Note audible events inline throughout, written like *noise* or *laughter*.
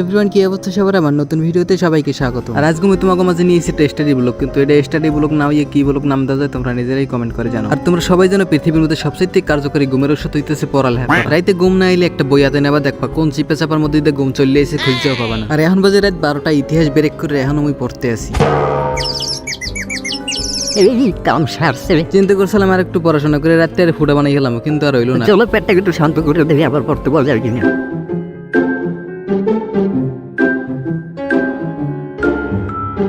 Everyone কি অবস্থা সবার? আমার নতুন ভিডিওতে সবাইকে স্বাগত। আর আজকে আমি তোমাকে মাঝে নিয়েছি একটা স্টাডি ব্লগ কিন্তু এটা স্টাডি ব্লগ না হইয়ে কি ব্লগ নাম দেওয়া যায় তোমরা নিজেরাই কমেন্ট করে জানো। আর তোমরা সবাই জানো পৃথিবীর মধ্যে সবচেয়ে কার্যকরী ঘুমের ওষুধ হইতেছে পড়ালেখা *laughs* রাইতে ঘুম না এলে একটা বই হাতে নেবা দেখবা কোন চিপে চাপার মধ্যে দিয়ে ঘুম চলে এসে খুঁজতেও পাবা না। আর এখন বাজে রাত বারোটা ইতিহাস ব্রেক করে এখন আমি পড়তে আসি কাম সারছে। চিন্তা করছিলাম আর একটু পড়াশোনা করে রাত্রে আর ফুটা বানাই গেলাম কিন্তু আর হইল না। চলো পেটটাকে একটু শান্ত করে দেখি আবার পড়তে বলা যায় কিনা।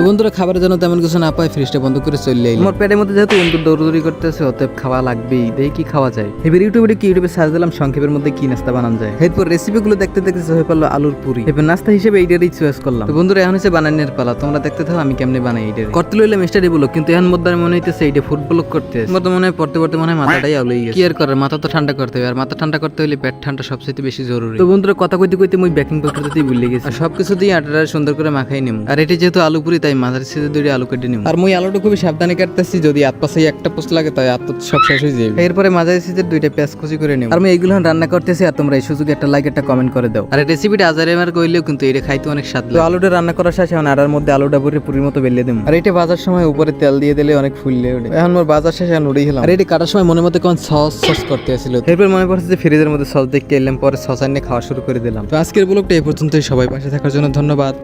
তো বন্ধুরা খাবারের জন্য তেমন কিছু না পাই ফ্রিজটা বন্ধ করে চলে এলাম আমার পেটের মধ্যে যেহেতু বন্ধু দৌড়দৌড়ি করতেছে অতএব খাওয়া লাগবেই দেখি কি খাওয়া যায়। এবার ইউটিউবে কি ইউটিউবে সার্চ দিলাম সংক্ষেপের মধ্যে কি নাস্তা বানানো যায়। এরপর রেসিপিগুলো দেখতে দেখতে হয়ে পড়ল আলুর পুরি। এবার নাস্তা হিসেবে এইটারই চয়েস করলাম। তো বন্ধুরা এখন হচ্ছে বানানোর পালা। তোমরা দেখতে থাকো আমি কেমনে বানাই এইটার করতে লইলে মিস্টার বলো কিন্তু এখন মধ্যে মনে হইতেছে এইটা ফুড ব্লক করতে মতো মনে হয় পড়তে পড়তে মনে হয় মাথাটাই গেছে। কি আর করার মাথা তো ঠান্ডা করতে হবে আর মাথা ঠান্ডা করতে হলে পেট ঠান্ডা সবচেয়ে বেশি জরুরি। তো বন্ধুরা কথা কইতে কইতে মুই বেকিং পাউডারতেই ভুলে গেছি। সবকিছু দিয়ে আটাটা সুন্দর করে মাখাই নিম। আর এটা যেহেতু আলু পুরি তাই মাথার সাথে দুইটা আলু কেটে নিম আর মুই আলুটা খুবই সাবধানে কাটতেছি যদি পাশে একটা পোস্ট লাগে তাই হাত সব শেষ হয়ে যাবে এরপরে মাঝারি সিজের দুইটা পেঁয়াজ কুচি করে নিম আর আমি এইগুলো রান্না করতেছি আর তোমরা এই সুযোগে একটা লাইক একটা কমেন্ট করে দাও। আর রেসিপিটা আজারে আমার কইলেও কিন্তু এটা খাইতে অনেক স্বাদ লাগে। তো আলুটা রান্না করার শেষে এখন আটার মধ্যে আলুটা ভরে পুরির মতো বেলে দিম। আর এটা বাজার সময় উপরে তেল দিয়ে দিলে অনেক ফুললে ওঠে। এখন মোর বাজার শেষে এখন উড়েই গেলাম। আর এটা কাটার সময় মনে মতো কোন সস সস করতে আসছিল এরপর মনে পড়ছে যে ফ্রিজের মধ্যে সস দেখতে এলাম পরে সস আনিয়ে খাওয়া শুরু করে দিলাম। তো আজকের ব্লগটা এই পর্যন্তই সবাই পাশে থাকার জন্য ধন্যবাদ।